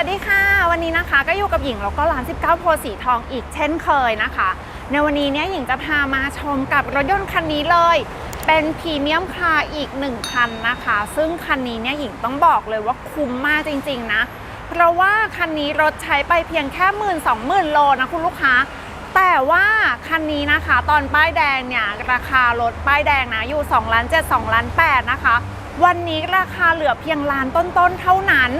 วัสดีค่ะ วันนี้นะคะก็อยู่กับหญิงแล้วก็ร้าน 19 โพสีทองอีกเช่นเคยนะคะ ในวันนี้เนี่ยหญิงจะพามาชมกับรถยนต์คันนี้เลย เป็นพรีเมียมคาร์อีกหนึ่งคันนะคะ ซึ่งคันนี้เนี่ยหญิงต้องบอกเลยว่าคุ้มมากจริง ๆ นะ เพราะว่าคันนี้รถใช้ไปเพียงแค่หมื่นสองหมื่นโลนะคุณลูกค้า แต่ว่าคันนี้นะคะ ตอนป้ายแดงเนี่ยราคารถป้ายแดงนะอยู่2ล้าน7 2ล้าน8นะคะ วันนี้ราคาเหลือเพียงล้านต้นๆเท่านั้น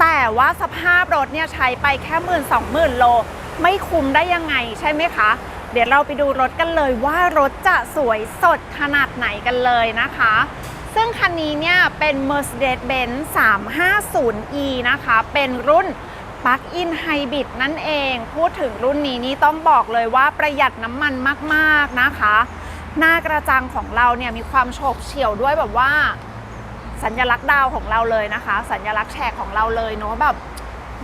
แต่ว่าสภาพรถเนี่ยใช้ไปแค่หมื่นสองหมื่นโล ไม่คุ้มได้ยังไงใช่ไหมคะ เดี๋ยวเราไปดูรถกันเลยว่ารถจะสวยสดขนาดไหนกันเลยนะคะ ซึ่งคันนี้เนี่ยเป็น Mercedes-Benz 350e นะคะ เป็นรุ่น Plug-in Hybrid นั่นเอง พูดถึงรุ่นนี้นี่ต้องบอกเลยว่าประหยัดน้ำมันมาก ๆ นะคะ หน้ากระจังของเราเนี่ยมีความโฉบเฉี่ยวด้วยแบบว่า สัญลักษณ์ดาวของเราเลยนะคะ สัญลักษณ์แฉกของเราเลยเนาะแบบ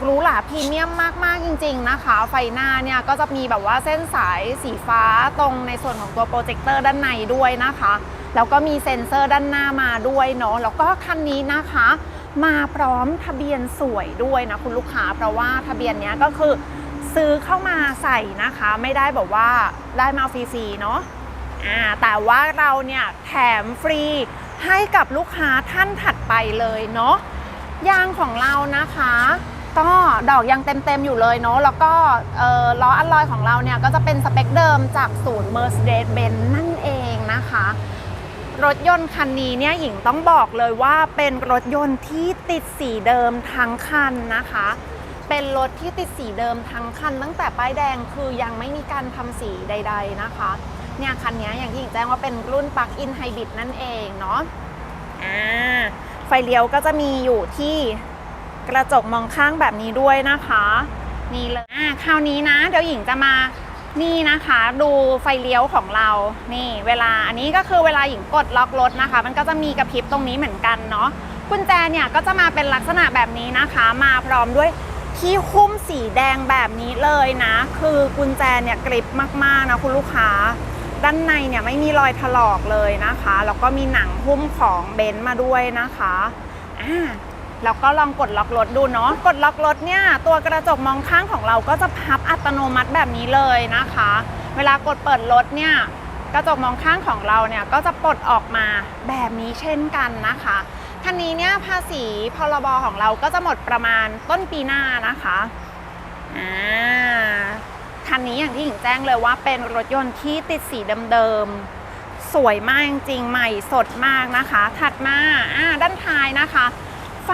รู้หราพรีเมียมมาก ๆ จริง ๆ นะคะ ไฟหน้าเนี่ยก็จะมีแบบว่าเส้นสายสีฟ้าตรงในส่วนของตัวโปรเจคเตอร์ด้านในด้วยนะคะ แล้วก็มีเซ็นเซอร์ด้านหน้ามาด้วยเนาะแล้วก็คันนี้นะคะ มาพร้อมทะเบียนสวยด้วยนะคุณลูกค้า เพราะว่าทะเบียนเนี้ยก็คือซื้อเข้ามาใส่นะคะ ไม่ได้แบบว่าได้มาฟรีๆเนาะแต่ว่าเราเนี่ยแถมฟรี ให้กับลูกค้าท่านถัดไปเลยเนาะยางของเรานะคะก็ดอกยังเต็มๆอยู่เลยเนาะแล้วก็ล้ออัลลอยของเราเนี่ยก็จะเป็นสเปคเดิมจากศูนย์ Mercedes-Benz นั่นเองนะคะ รถยนต์คันนี้เนี่ยหญิงต้องบอกเลยว่าเป็นรถยนต์ที่ติดสีเดิมทั้งคันนะคะ เป็นรถที่ติดสีเดิมทั้งคัน ตั้งแต่ป้ายแดงคือยังไม่มีการทำสีใด ๆนะคะ เนี่ยคันนี้อย่างที่หญิงแจ้งว่าเป็นรุ่นปลั๊กอินไฮบริดนั่นเองเนาะอ่าไฟเลี้ยวก็จะมีอยู่ที่กระจกมองข้างแบบนี้ด้วยนะคะนี่เลยอ่าคราวนี้นะ เดี๋ยวหญิงจะมานี่นะคะ ดูไฟเลี้ยวของเรา นี่ เวลาอันนี้ก็คือเวลาหญิงกดล็อกรถนะคะ มันก็จะมีกระพริบตรงนี้เหมือนกันเนาะกุญแจเนี่ยก็จะมาเป็นลักษณะแบบนี้นะคะ มาพร้อมด้วยที่หุ้มสีแดงแบบนี้เลยนะ คือกุญแจเนี่ยกริบมากๆนะคุณลูกค้า ด้านในเนี่ยไม่มีรอยถลอกเลยนะคะ แล้วก็มีหนังหุ้มของเบนซ์มาด้วยนะคะอ่าแล้วก็ลองกดล็อกรถดูเนาะ กดล็อกรถเนี่ยตัวกระจกมองข้างของเราก็จะพับอัตโนมัติแบบนี้เลยนะคะ เวลากดเปิดรถเนี่ยกระจกมองข้างของเราเนี่ยก็จะปลดออกมาแบบนี้เช่นกันนะคะคันนี้เนี่ยภาษีพรบของเราก็จะหมดประมาณต้นปีหน้านะคะอ่า คันนี้อย่างที่หญิงแจ้งเลยว่าเป็นรถยนต์ที่ติดสีเดิมๆ สวยมากจริงใหม่สดมากนะคะ ถัดมาอ่าด้านท้ายนะคะ ไฟ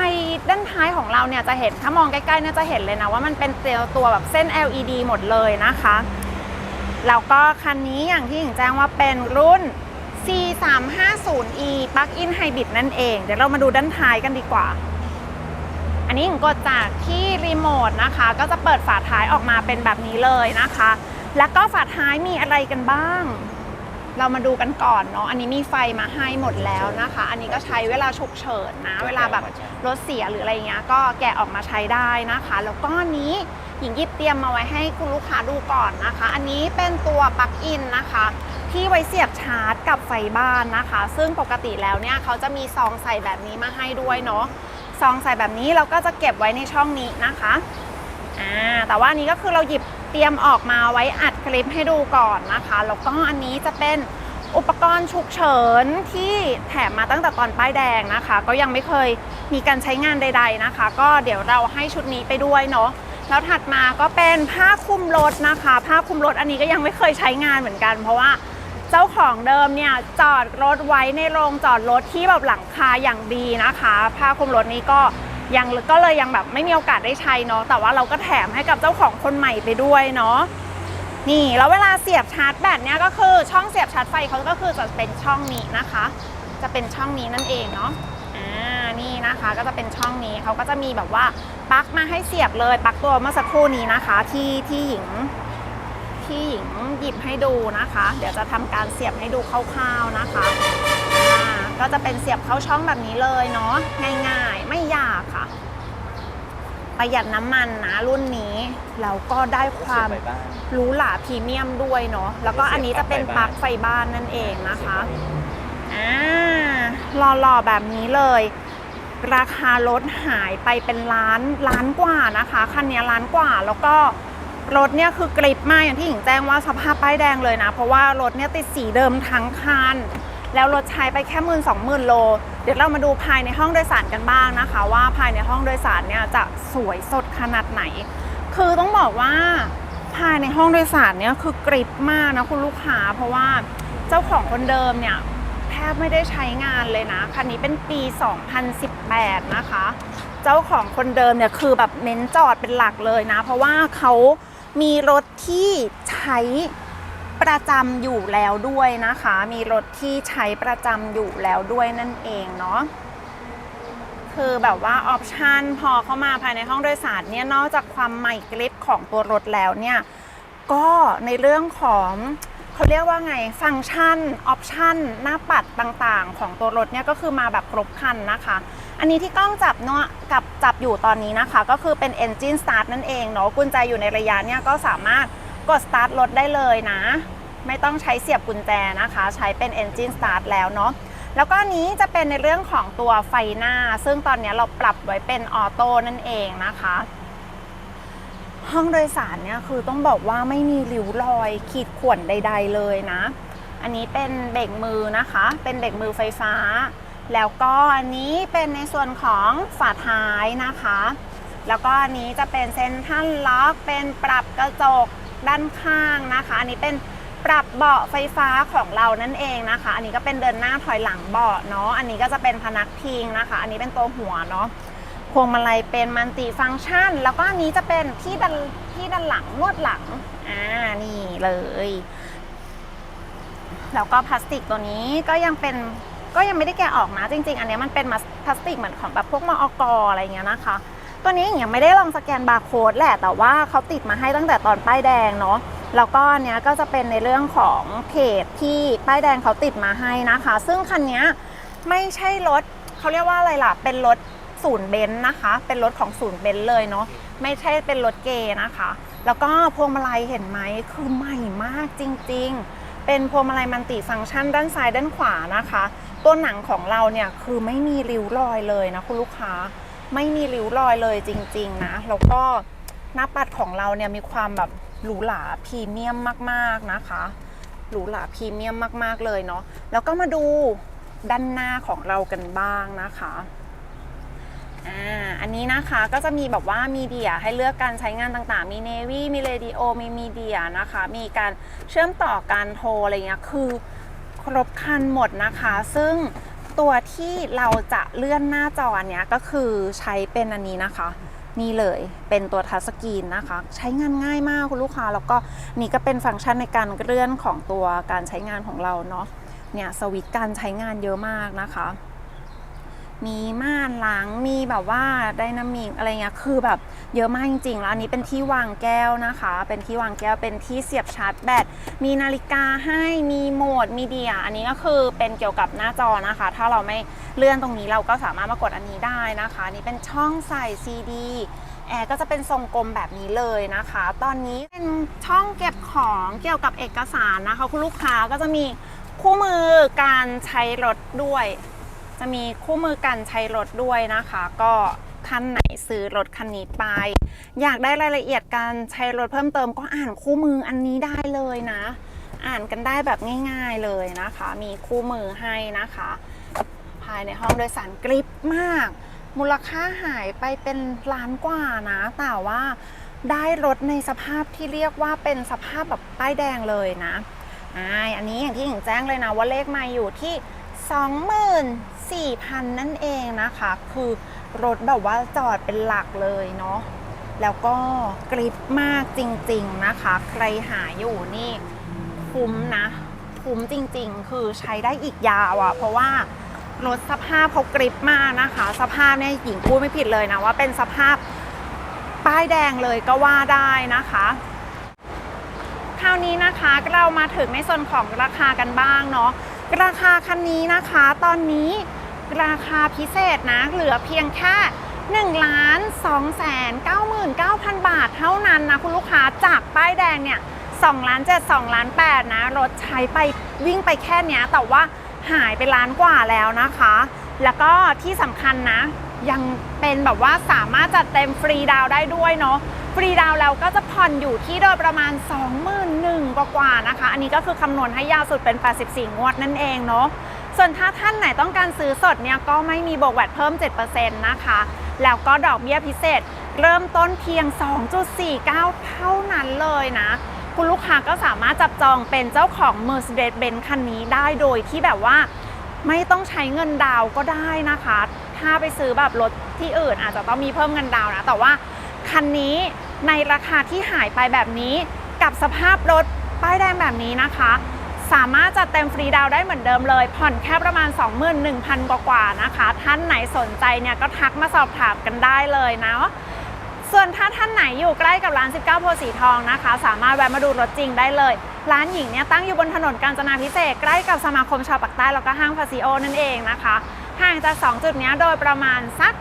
ด้านท้ายของเราเนี่ยจะเห็นถ้ามองใกล้ๆเนี่ยจะเห็นเลยนะว่ามันเป็นตัวแบบเส้น LED หมดเลยนะคะ แล้วก็คันนี้อย่างที่หญิงแจ้งว่าเป็นรุ่น C350e Plug-in Hybrid นั่นเอง เดี๋ยวเรามาดูด้านท้ายกันดีกว่า อันนี้หญิงกดจากที่รีโมทนะคะ ก็จะเปิดฝาท้ายออกมาเป็นแบบนี้เลยนะคะ แล้วก็ฝาท้ายมีอะไรกันบ้าง เรามาดูกันก่อนเนาะอันนี้มีไฟมาให้หมดแล้วนะคะ อันนี้ก็ใช้เวลาฉุกเฉินนะ เวลาแบบรถเสียหรืออะไรเงี้ยก็แกะออกมาใช้ได้นะคะ แล้วก็นนี้หญิงหยิบเตรียมมาไว้ให้คุณลูกค้าดูก่อนนะคะ อันนี้เป็นตัวปลั๊กอินนะคะ ที่ไว้เสียบชาร์จกับไฟบ้านนะคะ ซึ่งปกติแล้วเนี่ยเขาจะมีซองใส่แบบนี้มาให้ด้วยเนาะ ซองใส่แบบนี้เราก็จะเก็บไว้ในช่องนี้นะคะอ่าแต่ว่านนี้ก็คือเราหยิบเตรียมออกมาไว้อัดคลิปให้ดูก่อนนะคะแล้วก็อันนี้จะเป็นอุปกรณ์ฉุกเฉินที่แถมมาตั้งแต่ตอนป้ายแดงนะคะ ก็ยังไม่เคยมีการใช้งานใด ๆนะคะ ก็เดี๋ยวเราให้ชุดนี้ไปด้วยเนาะแล้วถัดมาก็เป็นผ้าคลุมรถนะคะ ผ้าคลุมรถอันนี้ก็ยังไม่เคยใช้งานเหมือนกัน เพราะว่า เจ้าของเดิมเนี่ยจอดรถไว้ในโรงจอดรถที่แบบหลังคาอย่างดีนะคะผ้าคลุมรถนี้ก็ยังก็เลยยังแบบไม่มีโอกาสได้ใช้เนาะแต่ว่าเราก็แถมให้กับเจ้าของคนใหม่ไปด้วยเนาะนี่แล้วเวลาเสียบชาร์จแบตเนี่ยก็คือช่องเสียบชาร์จไฟเขาก็คือจะเป็นช่องนี้นะคะ จะเป็นช่องนี้นั่นเองเนาะอ่านี่นะคะก็จะเป็นช่องนี้เขาก็จะมีแบบว่าปลั๊กมาให้เสียบเลยปลั๊กตัวเมื่อสักครู่นี้นะคะ ที่ที่หญิง ที่หญิงหยิบให้ดูนะคะ เดี๋ยวจะทำการเสียบให้ดูคร่าวๆนะคะอ่าก็จะเป็นเสียบเข้าช่องแบบนี้เลยเนาะง่ายๆ ไม่ยากค่ะ ประหยัดน้ำมันนะรุ่นนี้แล้วก็ได้ความไปบ้านหรูหราพรีเมียมด้วยเนาะแล้วก็อันนี้จะเป็นปลั๊กไฟบ้านนั่นเองนะคะอ่าหล่อๆแบบนี้เลย ราคารถหายไปเป็นล้านล้านกว่านะคะคันนี้ล้านกว่าแล้วก็ รถเนี่ยคือกริบมากอย่างที่หญิงแจ้งว่าสภาพป้ายแดงเลยนะ เพราะว่ารถเนี่ยติดสีเดิมทั้งคัน แล้วรถใช้ไปแค่หมื่นสองหมื่นโล เดี๋ยวเรามาดูภายในห้องโดยสารกันบ้างนะคะ ว่าภายในห้องโดยสารเนี่ยจะสวยสดขนาดไหน คือต้องบอกว่าภายในห้องโดยสารเนี่ยคือกริบมากนะคุณลูกค้า เพราะว่าเจ้าของคนเดิมเนี่ยแทบไม่ได้ใช้งานเลยนะคันนี้เป็นปี 2018 นะคะ เจ้าของคนเดิมเนี่ยคือแบบเน้นจอดเป็นหลักเลยนะ เพราะว่าเขา มีรถที่ใช้ประจำอยู่แล้วด้วยนะคะ มีรถที่ใช้ประจำอยู่แล้วด้วยนั่นเองเนาะคือแบบว่าออปชันพอเข้ามาภายในห้องโดยสารเนี่ยนอกจากความใหม่กริบของตัวรถแล้วเนี่ย ก็ในเรื่องของ เขาเรียกว่าไงฟังก์ชันออปชันหน้าปัดต่างๆ ของตัวรถเนี่ยก็คือมาแบบครบครันนะคะ อันนี้ที่กล้องจับเนาะกับจับอยู่ตอนนี้นะคะ ก็คือเป็น Engine Start นั่นเองเนาะกุญแจอยู่ในระยะเนี่ยก็สามารถกด Start รถได้เลยนะ ไม่ต้องใช้เสียบกุญแจนะคะ ใช้เป็น Engine Start แล้วเนาะแล้วก็อันนี้จะเป็นในเรื่องของตัวไฟหน้า ซึ่งตอนนี้เราปรับไว้เป็นออโต้นั่นเองนะคะ ห้องโดยสารเนี่ยคือต้องบอกว่าไม่มีริ้วรอยขีดข่วนใด ๆ เลยนะ อันนี้เป็นเบรกมือนะคะ เป็นเบรกมือไฟฟ้า แล้วก็อันนี้เป็นในส่วนของฝาท้ายนะคะ แล้วก็อันนี้จะเป็นเซนทรัลล็อกเป็นปรับกระจกด้านข้างนะคะ อันนี้เป็นปรับเบาะไฟฟ้าของเรานั่นเองนะคะ อันนี้ก็เป็นเดินหน้าถอยหลังเบาะเนาะ อันนี้ก็จะเป็นพนักพิงนะคะ อันนี้เป็นตัวหัวเนาะ พวงมาลัยเป็นมัลติฟังก์ชัน แล้วก็อันนี้จะเป็นที่ดันที่ดันหลังนวดหลัง อ่า นี่เลย แล้วก็พลาสติกตัวนี้ก็ยังเป็นก็ยังไม่ได้แกะออกนะ จริง ๆ อันนี้มันเป็นมัสพลาสติกเหมือนของแบบพวกมอกอะไรเงี้ยนะคะ ตัวนี้ยังไม่ได้ลองสแกนบาร์โค้ดแหละ แต่ว่าเขาติดมาให้ตั้งแต่ตอนป้ายแดงเนาะ แล้วก็เนี้ยก็จะเป็นในเรื่องของเพจที่ป้ายแดงเขาติดมาให้นะคะ ซึ่งคันนี้ไม่ใช่รถเขาเรียกว่าอะไรล่ะ เป็นรถ ศูนย์เบนซ์นะคะ เป็นรถของศูนย์เบนซ์เลยเนาะไม่ใช่เป็นรถเกย์นะคะ แล้วก็พวงมาลัยเห็นไหมคือใหม่มากจริง ๆ เป็นพวงมาลัยมัลติฟังก์ชันด้านซ้ายด้านขวานะคะ ตัวหนังของเราเนี่ยคือไม่มีริ้วรอยเลยนะคุณลูกค้าไม่มีริ้วรอยเลยจริง ๆ นะ แล้วก็หน้าปัดของเราเนี่ยมีความแบบหรูหราพรีเมียมมาก ๆนะคะหรูหราพรีเมียมมาก ๆ เลยเนาะแล้วก็มาดูด้านหน้าของเรากันบ้างนะคะ อ่าอันนี้นะคะก็จะมีแบบว่ามีเดียให้เลือกการใช้งานต่างๆ มีเนวี่มีเรดิโอมีมีเดียนะคะ มีการเชื่อมต่อการโทรอะไรเงี้ยคือครบครันหมดนะคะ ซึ่งตัวที่เราจะเลื่อนหน้าจอเนี้ยก็คือใช้เป็นอันนี้นะคะนี่เลยเป็นตัวทัชสกรีนนะคะ ใช้งานง่ายมากคุณลูกค้า แล้วก็นี่ก็เป็นฟังก์ชันในการเลื่อนของตัวการใช้งานของเราเนาะเนี่ยสวิตช์การใช้งานเยอะมากนะคะ มีม่านหลังมีแบบว่าไดนามิกอะไรเงี้ยคือแบบเยอะมากจริงๆแล้วอันนี้เป็นที่วางแก้วนะคะ เป็นที่วางแก้วเป็นที่เสียบชาร์จแบตมีนาฬิกาให้มีโหมดมีเดีย อันนี้ก็คือเป็นเกี่ยวกับหน้าจอนะคะ ถ้าเราไม่เลื่อนตรงนี้เราก็สามารถมากดอันนี้ได้นะคะนนี่เป็นช่องใส่ซีดีแอร์ก็จะเป็นทรงกลมแบบนี้เลยนะคะ ตอนนี้เป็นช่องเก็บของเกี่ยวกับเอกสารนะคะ คุณลูกค้าก็จะมีคู่มือการใช้รถด้วย จะมีคู่มือการใช้รถด้วยนะคะ ก็คันไหนซื้อรถคันนี้ไป อยากได้รายละเอียดการใช้รถเพิ่มเติมก็อ่านคู่มืออันนี้ได้เลยนะ อ่านกันได้แบบง่ายๆเลยนะคะ มีคู่มือให้นะคะ ภายในห้องโดยสารกริบมาก มูลค่าหายไปเป็นล้านกว่านะ แต่ว่าได้รถในสภาพที่เรียกว่าเป็นสภาพแบบป้ายแดงเลยนะอ่าอันนี้อย่างที่หญิงแจ้งเลยนะว่าเลขมาอยู่ที่ 24,000 นั่นเองนะคะ คือรถแบบว่าจอดเป็นหลักเลยเนาะแล้วก็กริปมากจริงๆนะคะ ใครหาอยู่นี่คุ้มนะ คุ้มจริงๆ คือใช้ได้อีกยาวอะ่ะ เพราะว่ารถสภาพเขากริปมากนะคะ สภาพเนี่ยหญิงพูดไม่ผิดเลยนะว่าเป็นสภาพป้ายแดงเลยก็ว่าได้นะคะคราวนี้นะคะเรามาถึงในส่วนของราคากันบ้างเนาะ ราคาคันนี้นะคะ ตอนนี้ราคาพิเศษนะ เหลือเพียงแค่1ล้าน2แสน99,000 บาทเท่านั้นนะ คุณลูกค้าจากป้ายแดงเนี่ย2ล้าน7 2ล้าน8นะ รถใช้ไปวิ่งไปแค่เนี้ยแต่ว่าหายไปล้านกว่าแล้วนะคะ แล้วก็ที่สำคัญนะ ยังเป็นแบบว่าสามารถจัดเต็มฟรีดาวได้ด้วยเนาะ ฟรีดาวน์แล้วก็จะผ่อนอยู่ที่โดยประมาณ 21,000กว่าๆนะคะ อันนี้ก็คือคำนวณให้ยาวสุดเป็น 84 งวดนั่นเองเนาะส่วนถ้าท่านไหนต้องการซื้อสดเนี่ยก็ไม่มีบวกแวดเพิ่ม 7%นะคะ แล้วก็ดอกเบี้ยพิเศษ เริ่มต้นเพียง 2.49 เท่านั้นเลยนะ คุณลูกค้าก็สามารถจับจองเป็นเจ้าของ Mercedes-Benz คันนี้ได้โดยที่แบบว่าไม่ต้องใช้เงินดาวก็ได้นะคะ ถ้าไปซื้อแบบรถที่อื่นอาจจะต้องมีเพิ่มเงินดาวนะ แต่ว่า คันนี้ในราคาที่หายไปแบบนี้ กับสภาพรถป้ายแดงแบบนี้นะคะ สามารถจัดเต็มฟรีดาวได้เหมือนเดิมเลย ผ่อนแค่ประมาณ 21,000 กว่าๆนะคะ ท่านไหนสนใจเนี่ยก็ทักมาสอบถามกันได้เลยนะส่วนถ้าท่านไหนอยู่ใกล้กับร้าน 19 โพสีทองนะคะ สามารถแวะมาดูรถจริงได้เลย ร้านหญิงเนี่ยตั้งอยู่บนถนนกาญจนาพิเศษ ใกล้กับสมาคมชาวปากใต้แล้วก็ห้างฟาซิโอนั่นเองนะคะ ห่างจาก 2 จุดนี้โดยประมาณสัก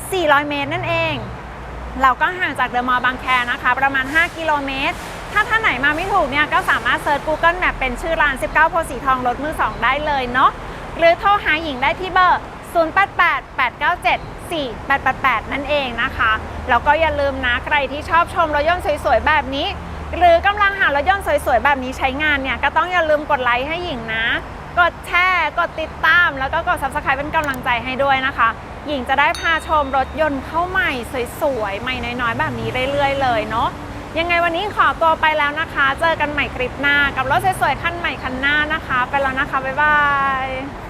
400 เมตรนั่นเอง เราก็ห่างจากเดอะมอลล์บางแคนะคะ ประมาณ 5 กิโลเมตร ถ้าท่านไหนมาไม่ถูกเนี่ยก็สามารถเซิร์ช Google Map เป็นชื่อร้าน 19โพสีทองรถมือ 2 ได้เลยเนาะหรือโทรหาหญิงได้ที่เบอร์ 0888974888 นั่นเองนะคะ แล้วก็อย่าลืมนะใครที่ชอบชมรถยนต์สวยๆ แบบนี้ หรือกำลังหารถยนต์สวยๆ แบบนี้ใช้งานเนี่ยก็ต้องอย่าลืมกดไลค์ให้หญิงนะ กดแชร์ กดติดตาม แล้วก็กด Subscribe เป็นกำลังใจให้ด้วยนะคะ หญิงจะได้พาชมรถยนต์เข้าใหม่สวยๆ ใหม่น้อยๆ แบบนี้เรื่อยๆ เลยเนาะยังไงวันนี้ขอตัวไปแล้วนะคะ เจอกันใหม่คลิปหน้า กับรถสวยๆคันใหม่คันหน้านะคะ ไปแล้วนะคะ บ๊ายบาย